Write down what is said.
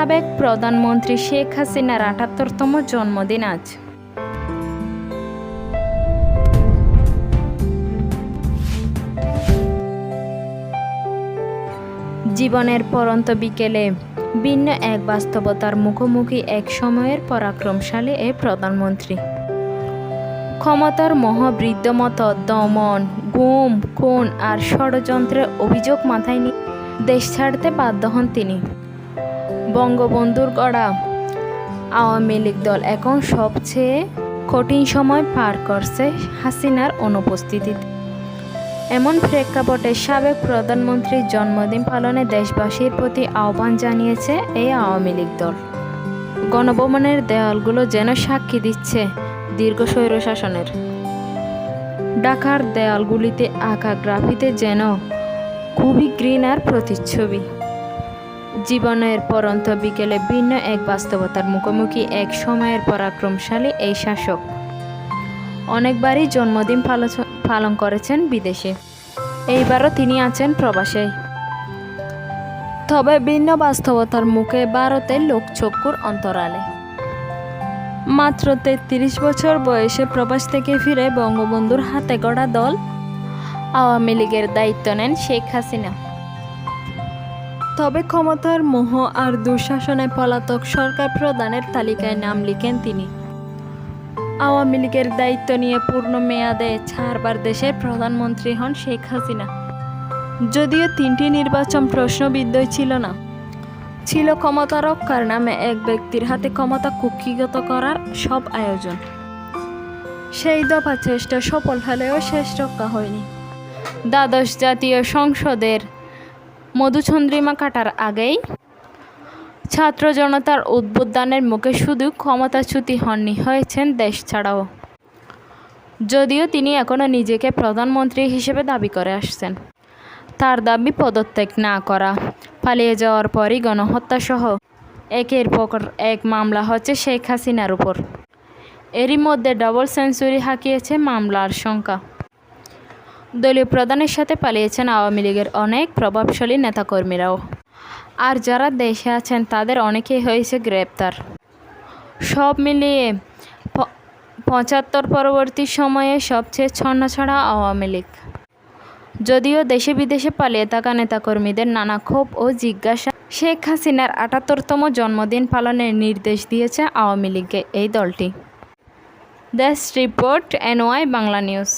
সাবেক প্রধানমন্ত্রী শেখ হাসিনার আটাত্তরতম জন্মদিন আজ। জীবনের পরন্ত বিকেলে ভিন্ন এক বাস্তবতার মুখোমুখি এক সময়ের পরাক্রমশালী এ প্রধানমন্ত্রী। ক্ষমতার মহাবৃদ্ধমত দমন, গুম, খুন আর ষড়যন্ত্রের অভিযোগ মাথায় নিয়ে দেশ ছাড়তে বাধ্য হন তিনি। বঙ্গবন্ধুর গড়া আওয়ামী লীগ দল এখন সবচেয়ে কঠিন সময় পার করছে হাসিনার অনুপস্থিতিতে। এমন প্রেক্ষাপটে সাবেক প্রধানমন্ত্রীর জন্মদিন পালনে দেশবাসীর প্রতি আহ্বান জানিয়েছে এই আওয়ামী লীগ দল। গণভবনের দেয়ালগুলো যেন সাক্ষী দিচ্ছে দীর্ঘ স্বৈরশাসনের ঢাকার দেয়ালগুলিতে আঁকা গ্রাফিতে যেন খুবই ঘৃণার প্রতিচ্ছবি। জীবনের পরন্ত বিকেলে ভিন্ন এক বাস্তবতার মুখোমুখি এক সময়ের পরাক্রমশালী এই শাসক। অনেকবারই জন্মদিন পালো- পালন করেছেন বিদেশে। এইবারও তিনি আছেন প্রবাসে। তবে ভিন্ন বাস্তবতার মুখে ভারতের লোকচক্ষুর অন্তরালে। মাত্র তেত্রিশ বছর বয়সে প্রবাস থেকে ফিরে বঙ্গবন্ধুর হাতে গড়া দল আওয়ামী লীগের দায়িত্ব নেন শেখ হাসিনা। তবে ক্ষমতার মোহ আর দুঃশাসনে পলাতক সরকার প্রধানের তালিকায় নাম লিখেন তিনি। আওয়ামী লীগের দায়িত্ব নিয়ে পূর্ণ মেয়াদে ছাড়বার দেশের প্রধানমন্ত্রী হন শেখ হাসিনা। যদিও তিনটি নির্বাচন প্রশ্নবিদ্ধই ছিল না। ছিল ক্ষমতা রক্ষার নামে এক ব্যক্তির হাতে ক্ষমতা কুক্ষিগত করার সব আয়োজন। সেই দফা চেষ্টা সফল হলেও শেষ রক্ষা হয়নি। দ্বাদশ জাতীয় সংসদের মধুচন্দ্রিমা কাটার আগেই ছাত্র জনতার উদ্বোধনের মুখে শুধু ক্ষমতাচ্যুতি হননি, হয়েছেন দেশ ছাড়াও। যদিও তিনি এখনও নিজেকে প্রধানমন্ত্রী হিসেবে দাবি করে আসছেন। তার দাবি পদত্যাগ না করা, পালিয়ে যাওয়ার পরই গণহত্যাসহ একের পর এক মামলা হচ্ছে শেখ হাসিনার উপর। এরই মধ্যে ডবল সেঞ্চুরি হাঁকিয়েছে মামলার সংখ্যা। দলীয় প্রধানের সাথে পালিয়েছেন আওয়ামী লীগের অনেক প্রভাবশালী নেতাকর্মীরাও। আর যারা দেশে আছেন, তাদের অনেকেই হয়েছে গ্রেপ্তার। সব মিলিয়ে পঁচাত্তর পরবর্তী সময়ে সবচেয়ে ছন্নছাড়া আওয়ামী লীগ। যদিও দেশে বিদেশে পালিয়ে থাকা নেতাকর্মীদের নানা ক্ষোভ ও জিজ্ঞাসা, শেখ হাসিনার আটাত্তরতম জন্মদিন পালনের নির্দেশ দিয়েছে আওয়ামী লীগকে এই দলটি। দেশ রিপোর্ট এনওয়াই বাংলা নিউজ।